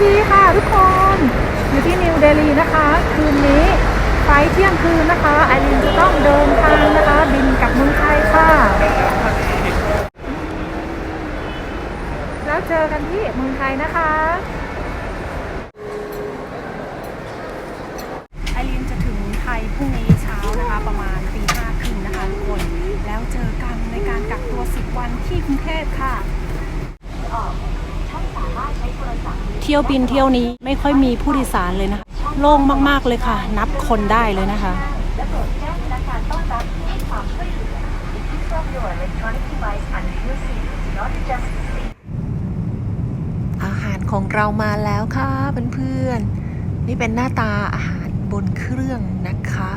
ซีค่ะทุกคน อยู่ที่นิวเดลีนะคะ คืนนี้ไฟเที่ยงคืนนะคะไอรินจะต้องเดินทางนะคะ บินกลับเมืองไทยค่ะ แล้วเจอกันที่เมืองไทยนะคะ ที่ยวบินเที่ยวนี้ไม่ค่อยมีผู้โดยสารเลยนะคะโล่งมากๆเลยค่ะ นับคนได้เลยนะคะอาหารของเรามาแล้วค่ะเพื่อนๆนี่เป็นหน้าตาอาหารบนเครื่องนะคะ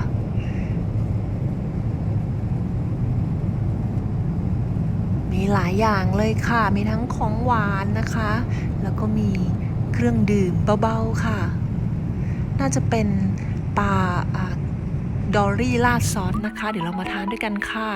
มีหลายอย่างเลยค่ะ มีทั้งของหวานนะคะ แล้วก็มี เครื่องดื่มเบาๆค่ะ น่าจะเป็นปลาดอรี่ลาดซอสนะคะ เดี๋ยวเรามาทานด้วยกันค่ะ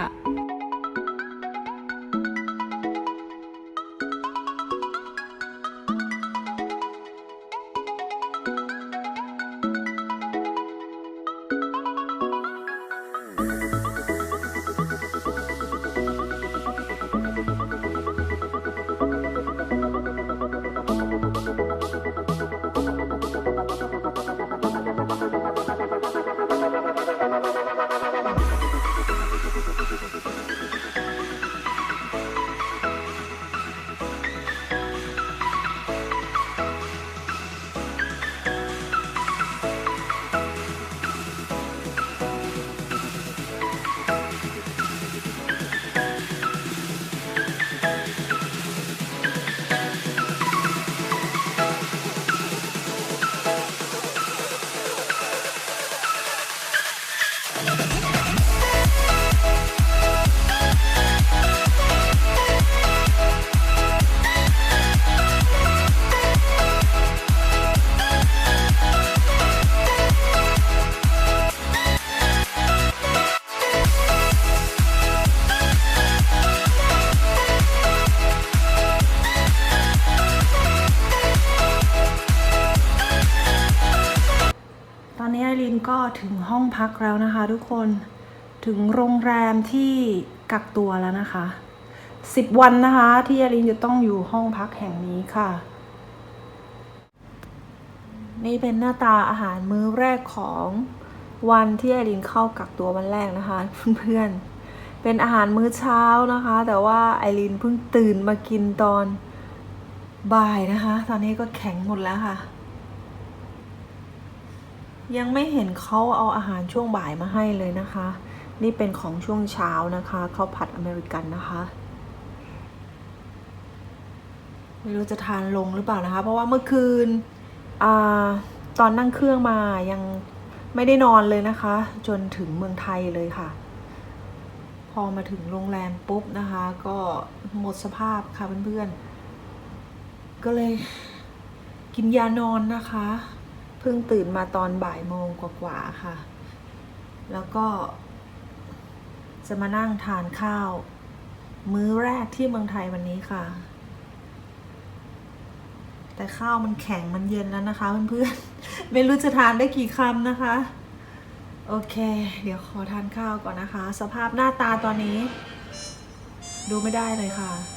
อนนี้ไอรินก็ถึงห้องพักแล้วนะคะทุกคนถึงโรงแรมที่กักตัวแล้วนะคะสิบวันนะคะ ที่ไอรินจะต้องอยู่ห้องพักแห่งนี้ค่ะ นี่เป็นหน้าตาอาหารมื้อแรกของวันที่ไอรินเข้ากักตัววันแรกนะคะเพื่อนๆเป็นอาหารมื้อเช้านะคะ แต่ว่าไอรินเพิ่งตื่นมากินตอนบ่ายนะคะ ตอนนี้ก็แข็งหมดแล้วค่ะ ยังไม่เห็นเขาเอาอาหารช่วงบ่ายมาให้เลยนะคะ นี่เป็นของช่วงเช้านะคะข้าวผัดอเมริกันนะคะ ไม่รู้จะทานลงหรือเปล่านะคะ เพราะว่าเมื่อคืนอตอนนั่งเครื่องมายังไม่ได้นอนเลยนะคะ จนถึงเมืองไทยเลยค่ะ พอมาถึงโรงแรมปุ๊บนะคะ ก็หมดสภาพค่ะเพื่อนๆก็เลยกินยานอนนะคะ เพิ่งตื่นมาตอนบ่ายโมงกว่าๆค่ะ แล้วก็ จะมานั่งทานข้าว มื้อแรกที่เมืองไทยวันนี้ค่ะ แต่ข้าวมันแข็งมันเย็นแล้วนะคะเพื่อนๆ ไม่รู้จะทานได้กี่คำนะคะ โอเค เดี๋ยวขอทานข้าวก่อนนะคะ สภาพหน้าตาตอนนี้ ดูไม่ได้เลยค่ะ